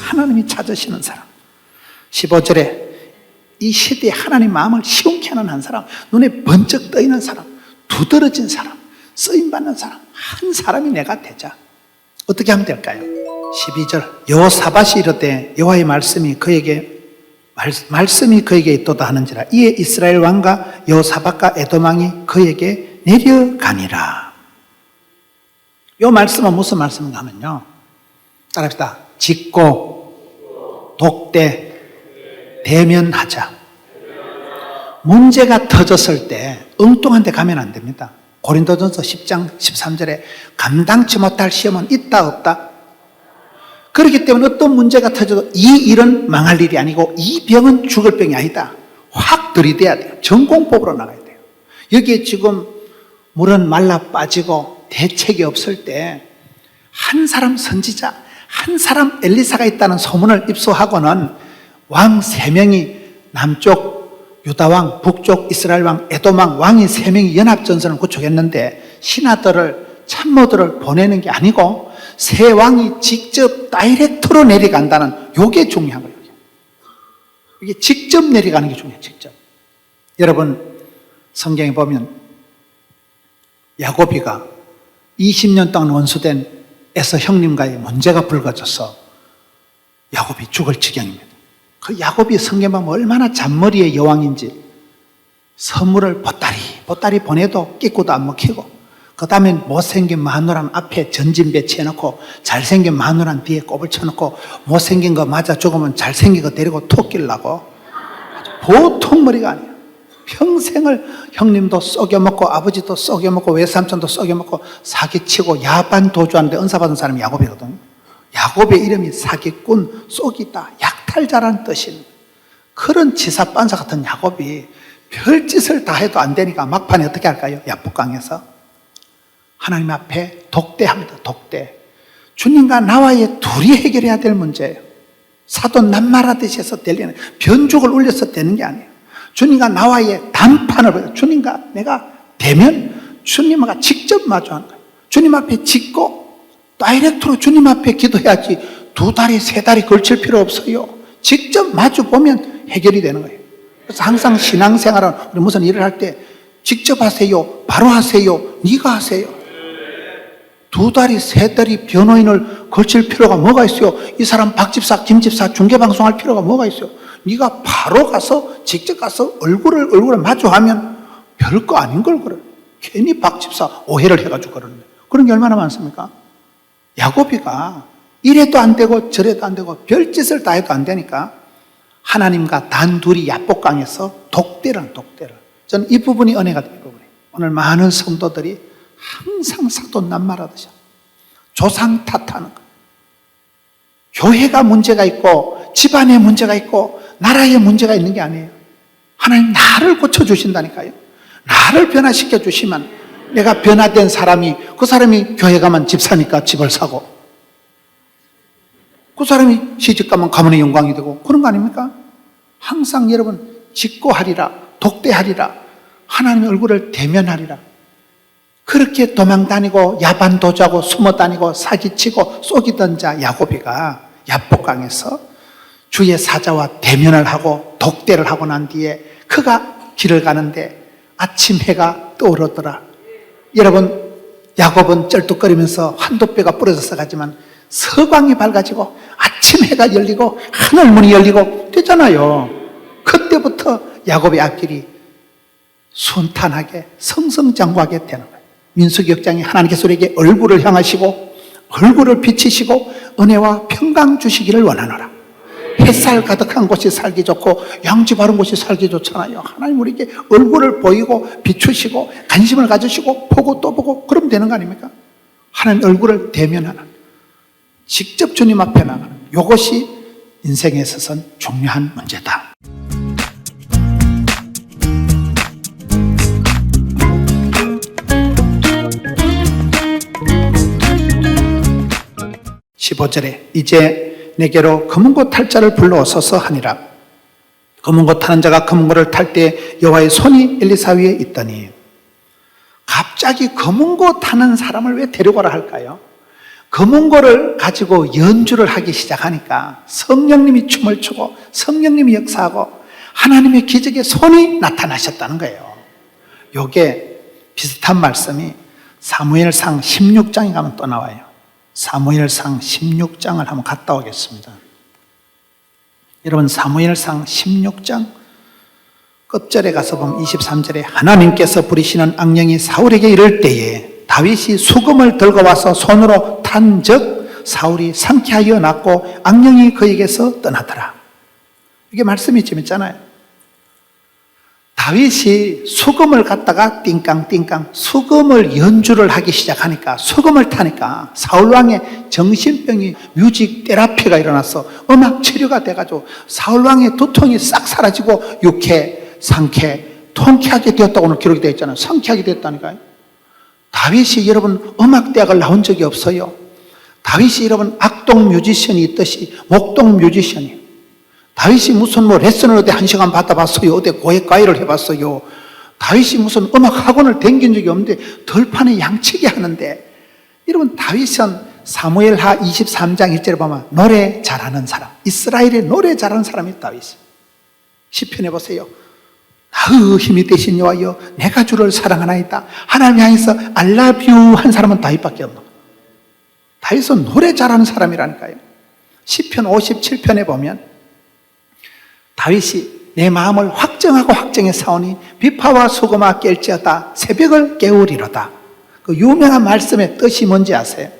하나님이 찾으시는 사람. 15절에 이 시대에 하나님 마음을 시원케 하는 한 사람, 눈에 번쩍 떠 있는 사람, 두드러진 사람, 쓰임 받는 사람, 한 사람이 내가 되자. 어떻게 하면 될까요? 12절 여호사밧이 이르되 여호와의 말씀이 그에게 말, 말씀이 그에게 있도다 하는지라 이에 이스라엘 왕과 여호사밧과 에도망이 그에게 내려가니라. 이 말씀은 무슨 말씀인가 하면요. 따라합시다. 짓고 독대 대면하자. 문제가 터졌을 때 엉뚱한 데 가면 안 됩니다. 고린도전서 10장 13절에 감당치 못할 시험은 있다 없다. 그렇기 때문에 어떤 문제가 터져도 이 일은 망할 일이 아니고 이 병은 죽을 병이 아니다. 확 들이대야 돼요. 전공법으로 나가야 돼요. 여기에 지금 물은 말라 빠지고 대책이 없을 때 한 사람 선지자, 한 사람 엘리사가 있다는 소문을 입수하고는 왕 세 명이 남쪽 유다왕, 북쪽 이스라엘 왕, 에돔왕, 왕이 세 명이 연합전선을 구축했는데 신하들을 참모들을 보내는 게 아니고 세 왕이 직접 다이렉트로 내려간다는 요게 중요한 거예요. 이게 직접 내려가는 게 중요해요. 직접. 여러분 성경에 보면 야고비가 20년 동안 원수된 에서 형님과의 문제가 불거져서 야곱이 죽을 지경입니다. 그 야곱이 성경만 얼마나 잔머리의 여왕인지 선물을 보따리 보따리 보내도 끼고도 안 먹히고 그 다음에 못생긴 마누란 앞에 전진 배치해놓고 잘생긴 마누란 뒤에 꼽을 쳐놓고 못생긴 거 맞아 죽으면 잘생긴 거 데리고 톡 끼려고 보통 머리가 아니에요. 평생을 형님도 썩여먹고 아버지도 썩여먹고 외삼촌도 썩여먹고 사기치고 야반 도주하는데 은사받은 사람이 야곱이거든요. 야곱의 이름이 사기꾼, 쏘기다, 약탈자라는 뜻인 그런 지사반사 같은 야곱이 별짓을 다 해도 안 되니까 막판에 어떻게 할까요? 야복강에서 하나님 앞에 독대합니다. 독대. 주님과 나와의 둘이 해결해야 될 문제예요. 사돈 남말하듯이 해서 되려는 변죽을 울려서 되는 게 아니에요. 주님과 나와의 단판을 보여. 주님과 내가 되면 주님과 직접 마주하는 거예요. 주님 앞에 짓고 다이렉트로 주님 앞에 기도해야지 두 다리, 세 다리 걸칠 필요 없어요. 직접 마주 보면 해결이 되는 거예요. 그래서 항상 신앙생활은 우리 무슨 일을 할 때 직접 하세요. 바로 하세요. 네가 하세요. 두 다리, 세 다리 변호인을 걸칠 필요가 뭐가 있어요? 이 사람 박집사, 김집사 중계방송할 필요가 뭐가 있어요? 네가 바로 가서 직접 가서 얼굴을 얼굴을 마주하면 별거 아닌 걸 그래. 괜히 박집사 오해를 해가지고 그러는 거예요. 그런 게 얼마나 많습니까? 야곱이가 이래도 안 되고 저래도 안 되고 별짓을 다 해도 안 되니까 하나님과 단둘이 야복강에서 독대를 독대를. 저는 이 부분이 은혜가 될 부분이에요. 오늘 많은 성도들이 항상 사돈 남말하듯이 조상 탓하는 거. 교회가 문제가 있고 집안에 문제가 있고 나라에 문제가 있는 게 아니에요. 하나님 나를 고쳐 주신다니까요. 나를 변화시켜 주시면 내가 변화된 사람이 그 사람이 교회 가면 집 사니까 집을 사고 그 사람이 시집 가면 가문의 영광이 되고 그런 거 아닙니까? 항상 여러분 짓고 하리라 독대하리라 하나님의 얼굴을 대면하리라 그렇게 도망 다니고 야반 도주하고 숨어 다니고 사기치고 쏘기던 자 야고비가 야복강에서 주의 사자와 대면을 하고 독대를 하고 난 뒤에 그가 길을 가는데 아침 해가 떠오르더라. 여러분 야곱은 쩔뚝거리면서 한도 뼈가 부러져서 가지만 서광이 밝아지고 아침 해가 열리고 하늘 문이 열리고 되잖아요. 그때부터 야곱의 앞길이 순탄하게 성성장구하게 되는. 민수기 역장이 하나님께서 우리에게 얼굴을 향하시고 얼굴을 비치시고 은혜와 평강 주시기를 원하노라. 햇살 가득한 곳이 살기 좋고 양지 바른 곳이 살기 좋잖아요. 하나님 우리에게 얼굴을 보이고 비추시고 관심을 가지시고 보고 또 보고 그러면 되는 거 아닙니까? 하나님 얼굴을 대면하는 직접 주님 앞에 나가는 이것이 인생에 있어서는 중요한 문제다. (15절에) 이제 내게로 검은 고 탈 자를 불러오소서 하니라. 검은 고 타는 자가 검은 고를 탈 때 여호와의 손이 엘리사 위에 있더니 갑자기 검은 고 타는 사람을 왜 데려가라 할까요? 검은 고를 가지고 연주를 하기 시작하니까 성령님이 춤을 추고 성령님이 역사하고 하나님의 기적의 손이 나타나셨다는 거예요. 요게 비슷한 말씀이 사무엘상 16장에 가면 또 나와요. 사무엘상 16장을 한번 갔다 오겠습니다. 여러분 사무엘상 16장 끝절에 가서 보면 23절에 하나님께서 부리시는 악령이 사울에게 이를 때에 다윗이 수금을 들고 와서 손으로 탄즉 사울이 상쾌하여 났고 악령이 그에게서 떠나더라. 이게 말씀이 재밌잖아요. 다윗이 수금을 갖다가 띵깡띵깡 수금을 연주를 하기 시작하니까 수금을 타니까 사울 왕의 정신병이 뮤직 테라피가 일어나서 음악 치료가 돼가지고 사울 왕의 두통이 싹 사라지고 유쾌, 상쾌, 통쾌하게 되었다고 오늘 기록이 되어 있잖아요. 상쾌하게 되었다니까요. 다윗이 여러분 음악 대학을 나온 적이 없어요. 다윗이 여러분 악동 뮤지션이 있듯이 목동 뮤지션이 다윗이 무슨 뭐 레슨을 어디 한 시간 받아봤어요. 어디 고액과외를 해봤어요. 다윗이 무슨 음악 학원을 댕긴 적이 없는데 덜판에 양치기 하는데 여러분 다윗은 사무엘하 23장 1절에 보면 노래 잘하는 사람 이스라엘의 노래 잘하는 사람이 다윗이 시편해 보세요. 나의 힘이 되신 여호와여 내가 주를 사랑하나이다. 하나님 향해서 you 한 사람은 다윗밖에 거예요. 다윗은 노래 잘하는 사람이라니까요. 시편 57편에 보면 다윗이 내 마음을 확정하고 확정해 사오니 비파와 소금아 깰지어다 새벽을 깨우리로다. 그 유명한 말씀의 뜻이 뭔지 아세요?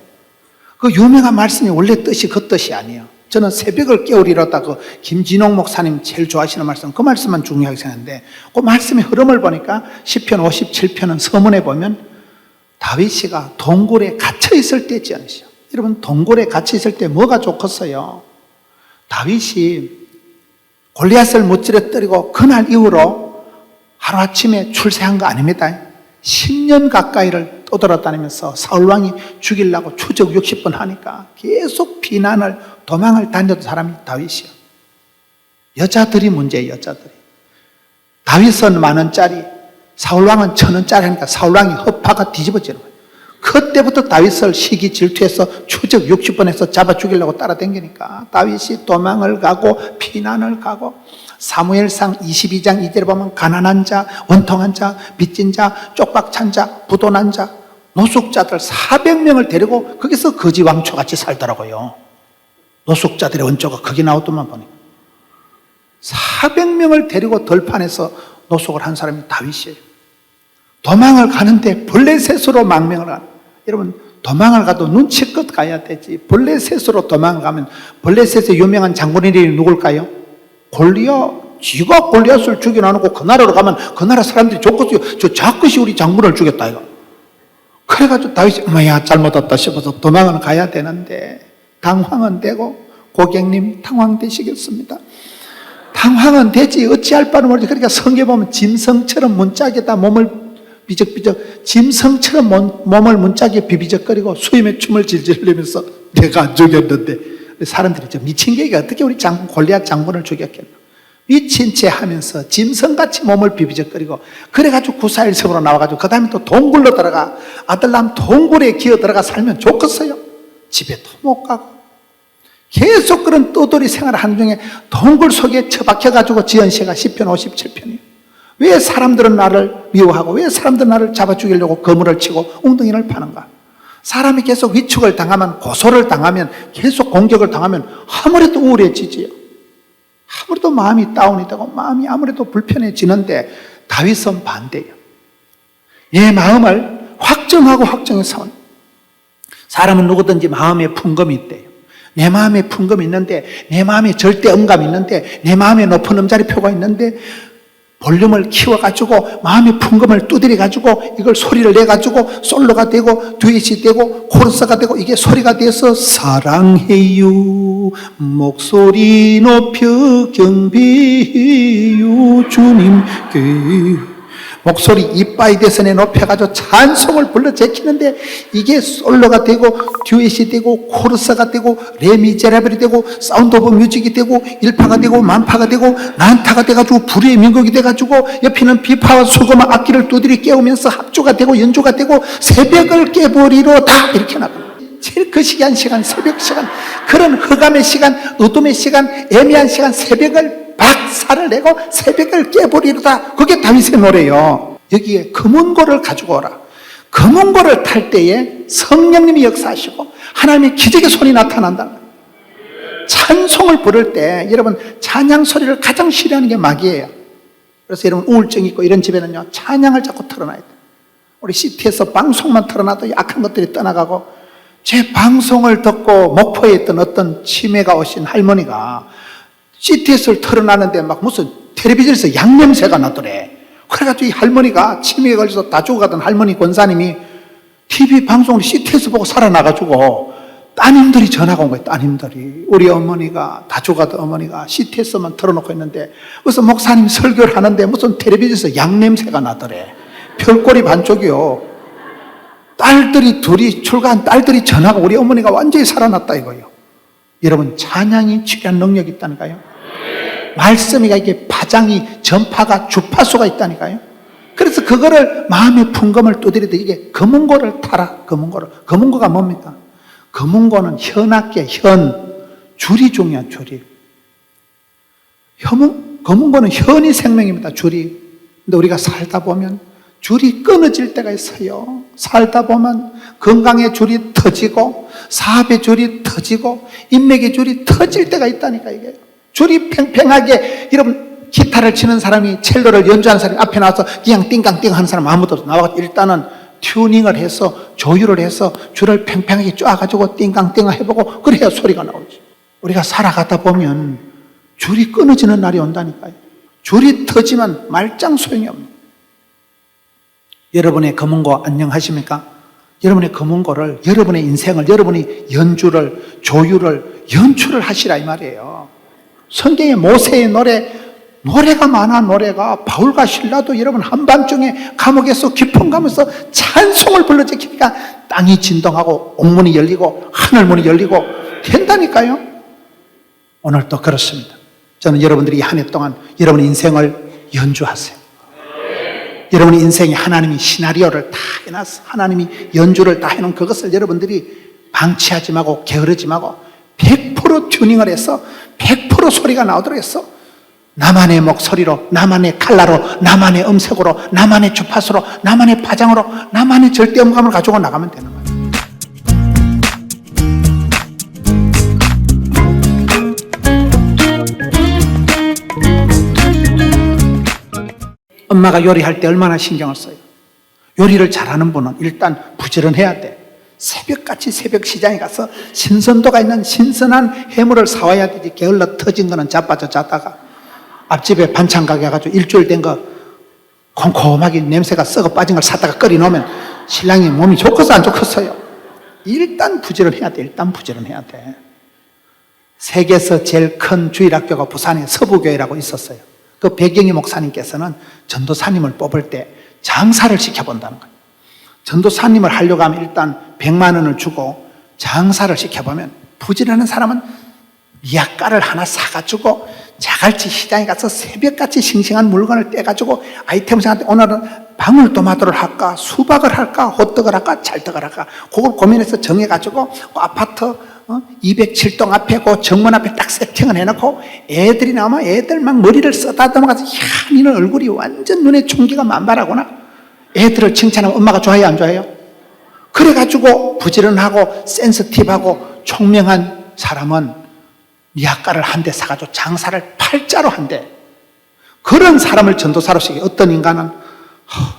그 유명한 말씀이 원래 뜻이 그 뜻이 아니에요. 저는 새벽을 깨우리로다 그 김진홍 목사님 제일 좋아하시는 말씀 그 말씀만 중요하게 생각하는데 그 말씀의 흐름을 보니까 시편 57편은 서문에 보면 다윗이가 동굴에 갇혀 있을 때 지어내시오. 여러분 동굴에 갇혀 있을 때 뭐가 좋겠어요? 다윗이 골리앗을 무찌르뜨리고 그날 이후로 하루아침에 출세한 거 아닙니다. 10년 가까이를 떠돌아다니면서 사울왕이 죽이려고 추적 60번 하니까 계속 비난을 도망을 다녔던 사람이 다윗이요. 여자들이 문제예요, 여자들이. 다윗은 만 원짜리, 사울왕은 천 원짜리 하니까 사울왕이 허파가 뒤집어지는 거예요. 그때부터 다윗을 시기 질투해서 추적 60번에서 잡아 죽이려고 따라다니니까 다윗이 도망을 가고 피난을 가고 사무엘상 22장 2절에 보면 가난한 자, 원통한 자, 빚진 자, 쪽박 찬 자, 부도난 자, 노숙자들 400명을 데리고 거기서 거지 왕초같이 살더라고요. 노숙자들의 원조가 거기 나오더만 보니 400명을 데리고 덜판에서 노숙을 한 사람이 다윗이에요. 도망을 가는데 벌레셋으로 망명을 하는 여러분 도망을 가도 눈치껏 가야 되지. 벌레셋으로 도망을 가면 벌레셋의 유명한 장군 이름이 누굴까요? 골리앗 지가 골리앗을 죽여놔놓고 그 나라로 가면 그 나라 사람들이 좋겠어요 저 자크시 우리 장군을 죽였다 이거 그래가지고 다윗이 어머야 잘못했다 싶어서 도망을 가야 되는데 당황은 되고 고객님 당황되시겠습니다. 당황은 되지. 어찌할 바를 모르지. 그러니까 성경 보면 짐승처럼 문짝에다 몸을 비적비적 짐승처럼 몸- 몸을 문짝에 비비적거리고 수임의 춤을 질질 흘리면서 내가 안 죽였는데. 사람들이 좀 미친 게가 어떻게 우리 장군 골리앗 장군을 죽였겠나 미친 채 하면서 짐승같이 몸을 비비적거리고 그래가지고 구사일성으로 나와가지고 그 다음에 또 동굴로 들어가. 아들남 동굴에 기어 들어가 살면 좋겠어요? 집에도 못 가고. 계속 그런 떠돌이 생활을 하는 중에 동굴 속에 처박혀가지고 지은 씨가 10편 57편이에요. 왜 사람들은 나를 미워하고 왜 사람들은 나를 잡아 죽이려고 거물을 치고 웅덩이를 파는가? 사람이 계속 위축을 당하면 고소를 당하면 계속 공격을 당하면 아무래도 우울해지지요. 아무래도 마음이 다운이 되고 마음이 아무래도 불편해지는데 다윗은 반대예요. 얘 마음을 확정하고 확정해서 온 사람은 누구든지 마음에 풍금이 있대요. 내 마음에 풍금이 있는데, 내 마음에 절대 음감이 있는데, 내 마음에 높은 음자리 표가 있는데, 볼륨을 키워가지고, 마음의 풍금을 두드려가지고, 이걸 소리를 내가지고, 솔로가 되고, 듀엣이 되고, 코러스가 되고, 이게 소리가 돼서, 사랑해요. 목소리 높여 경배해요. 주님께. 목소리 이빠이 대선에 높여가지고 찬송을 불러 제키는데 이게 솔로가 되고 듀엣이 되고 코러스가 되고 레미제라벨이 되고 사운드 오브 뮤직이 되고 일파가 되고 만파가 되고 난타가 돼가지고 불의 민곡이 돼가지고 옆에는 비파와 수고만 악기를 두드리 깨우면서 합주가 되고 연주가 되고 새벽을 깨버리로 다 이렇게 나갑니다. 제일 그 시간 시간 새벽 시간 그런 흑암의 시간 어둠의 시간 애매한 시간 새벽을 박살을 내고 새벽을 깨버리로다. 그게 다윗의 노래요. 여기에 금은고를 가지고 오라. 금은고를 탈 때에 성령님이 역사하시고 하나님의 기적의 손이 나타난다. 찬송을 부를 때 여러분 찬양 소리를 가장 싫어하는 게 마귀예요. 그래서 여러분 우울증 있고 이런 집에는요 찬양을 자꾸 틀어놔야 돼요 우리 시티에서 방송만 틀어놔도 약한 것들이 떠나가고 제 방송을 듣고 목포에 있던 어떤 치매가 오신 할머니가 CTS를 틀어놨는데 막 무슨 텔레비전에서 양냄새가 나더래. 그래가지고 이 할머니가 치매에 걸려서 다 죽어가던 할머니 권사님이 TV 방송을 CTS 보고 살아나가지고 따님들이 전화가 온 거예요, 따님들이. 우리 어머니가, 다 죽어가던 어머니가 CTS만 틀어놓고 있는데, 그래서 목사님 설교를 하는데 무슨 텔레비전에서 양냄새가 나더래. 별꼬리 반쪽이요. 딸들이 둘이 출가한 딸들이 전화가 우리 어머니가 완전히 살아났다 이거예요. 여러분 찬양이 치료한 능력이 있다니까요. 말씀이가 이게 파장이 전파가 주파수가 있다니까요. 그래서 그거를 마음의 풍금을 두드리듯 이게 검은고를 타라 검은고를 검은고가 뭡니까? 검은고는 현악계 현 줄이 중요한 줄이. 현 검은고는 현이 생명입니다. 줄이. 근데 우리가 살다 보면 줄이 끊어질 때가 있어요. 살다 보면 건강의 줄이 터지고 사업의 줄이 터지고 인맥의 줄이 터질 때가 있다니까 이게. 줄이 팽팽하게 여러분 기타를 치는 사람이 첼로를 연주하는 사람이 앞에 나와서 그냥 띵강띵 하는 사람 아무도 없어. 나와 일단은 튜닝을 해서 조율을 해서 줄을 팽팽하게 쪼아가지고 띵강띵 해보고 그래야 소리가 나오지. 우리가 살아가다 보면 줄이 끊어지는 날이 온다니까요. 줄이 터지면 말짱 소용이 없는 여러분의 검은고 안녕하십니까? 여러분의 검은고를, 여러분의 인생을, 여러분이 연주를, 조율을, 연출을 하시라 이 말이에요. 성경의 모세의 노래, 노래가 많아, 노래가. 바울과 신라도 여러분 한밤중에 감옥에서 깊은 감에서 찬송을 불러 제키니까 땅이 진동하고 옥문이 열리고 하늘문이 열리고 된다니까요. 오늘도 그렇습니다. 저는 여러분들이 한 해 동안 여러분의 인생을 연주하세요. 여러분의 인생에 하나님이 시나리오를 다 해놨어. 하나님이 연주를 다 해놓은 그것을 여러분들이 방치하지 말고 게으르지 말고 100% 튜닝을 해서 100% 소리가 나오도록 해서 나만의 목소리로, 나만의 칼라로, 나만의 음색으로, 나만의 주파수로, 나만의 파장으로, 나만의 절대음감을 가지고 나가면 되는 거예요. 엄마가 요리할 때 얼마나 신경을 써요. 요리를 잘하는 분은 일단 부지런해야 돼. 새벽같이 새벽 시장에 가서 신선도가 있는 신선한 해물을 사와야 되지. 게을러 터진 거는 자빠져 자다가 앞집에 반찬 가게 가지고 일주일 된거 콩콩하게 냄새가 썩어 빠진 걸 사다가 끓여 놓으면 신랑이 몸이 좋겠어 안 좋겠어요? 일단 부지런해야 돼. 일단 부지런해야 돼. 세계에서 제일 큰 주일학교가 부산에 서부교회라고 있었어요. 그 배경희 목사님께서는 전도사님을 뽑을 때 장사를 시켜본다는 거예요. 전도사님을 하려고 하면 일단 100만 원을 주고 장사를 시켜보면 부지런한 사람은 미약가를 하나 사가지고 자갈치 시장에 가서 새벽같이 싱싱한 물건을 떼가지고 때 오늘은 방울토마토를 할까 수박을 할까 호떡을 할까 찰떡을 할까 그걸 고민해서 정해가지고 그 아파트 어? 207동 앞에 그 정문 앞에 딱 세팅을 해놓고 애들이 나오면 애들 막 머리를 써다듬어 가서 야 니는 얼굴이 완전 눈에 총기가 만발하구나 애들을 칭찬하면 엄마가 좋아해요 안 좋아해요? 그래가지고 부지런하고 센스티브하고 총명한 사람은 미약가를 한 대 사가지고 장사를 팔자로 한대. 그런 사람을 전도사로 시키 어떤 인간은 허,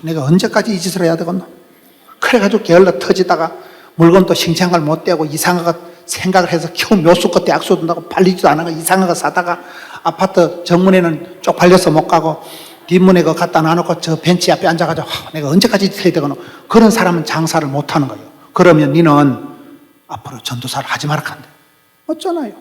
내가 언제까지 이 짓을 해야 되겠노? 그래가지고 게을러 터지다가 물건도 싱싱한 걸못 떼고 이상한 것 생각을 해서 겨우 묘수 끝에 둔다고 팔리지도 않은 거 이상한 거 사다가 아파트 정문에는 쪽팔려서 못 가고 뒷문에 그 갖다 놔놓고 저 벤치 앞에 앉아가지고 하, 내가 언제까지 해야 되겠노? 그런 사람은 장사를 못 하는 거예요. 그러면 니는 앞으로 전도사를 하지 말라 한대. 어쩌나요?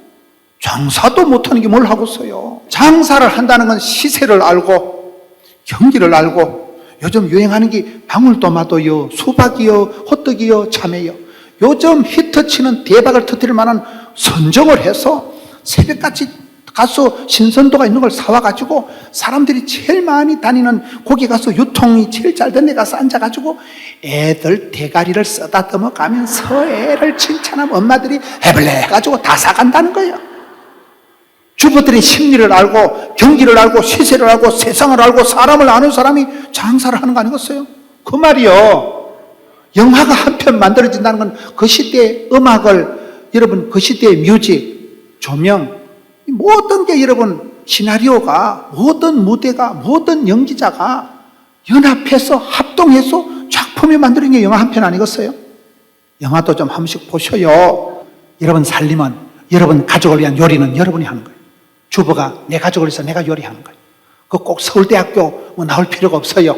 장사도 못하는 게 뭘 하고 있어요? 장사를 한다는 건 시세를 알고, 경기를 알고, 요즘 유행하는 게 방울토마토요, 수박이요, 호떡이요, 참외요. 요즘 히트치는 대박을 터뜨릴 만한 선정을 해서 새벽같이 가서 신선도가 있는 걸 사와가지고 사람들이 제일 많이 다니는 거기 가서 유통이 제일 잘 된 데 가서 앉아가지고 애들 대가리를 써다듬어 가면서 애를 칭찬하면 엄마들이 해볼래 해가지고 다 사간다는 거예요. 주부들의 심리를 알고 경기를 알고 시세를 알고 세상을 알고 사람을 아는 사람이 장사를 하는 거 아니겠어요? 그 말이요. 영화가 한 편 만들어진다는 건 그 시대의 음악을 여러분 그 시대의 뮤직, 조명 이 모든 게 여러분 시나리오가 모든 무대가 모든 연기자가 연합해서 합동해서 작품이 만드는 게 영화 한 편 아니겠어요? 영화도 좀 한 번씩 보셔요. 여러분 살림은 여러분 가족을 위한 요리는 여러분이 하는 거예요. 주부가 내 가족을 위해서 내가 요리하는 거예요. 그 꼭 서울대학교 뭐 나올 필요가 없어요.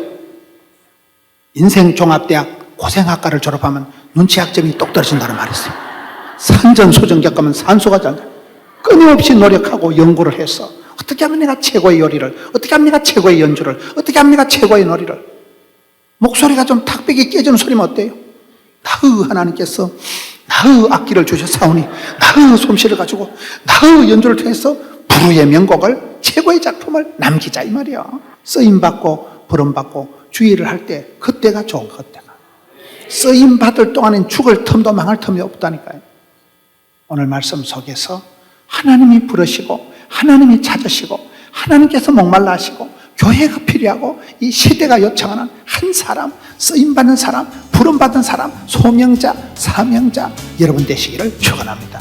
인생종합대학 고생학과를 졸업하면 눈치학점이 똑 떨어진다는 말이 있어요. 산전소전 겪으면 산소가 잘 돼. 끊임없이 노력하고 연구를 해서 어떻게 하면 내가 최고의 요리를, 어떻게 하면 내가 최고의 연주를, 어떻게 하면 내가 최고의 놀이를. 목소리가 좀 탁백이 깨지는 소리면 어때요? 나의 하나님께서 나의 악기를 주셨사오니 나의 솜씨를 가지고 나의 연주를 통해서 부르의 명곡을 최고의 작품을 남기자 이 말이야. 쓰임 받고 부름 받고 주의를 할 때 그때가 좋은 그때가. 쓰임 받을 동안엔 죽을 틈도 망할 틈이 없다니까요. 오늘 말씀 속에서 하나님이 부르시고 하나님이 찾으시고 하나님께서 목말라 하시고 교회가 필요하고 이 시대가 요청하는 한 사람, 쓰임 받는 사람, 부름 받은 사람, 소명자, 사명자 여러분 되시기를 축원합니다.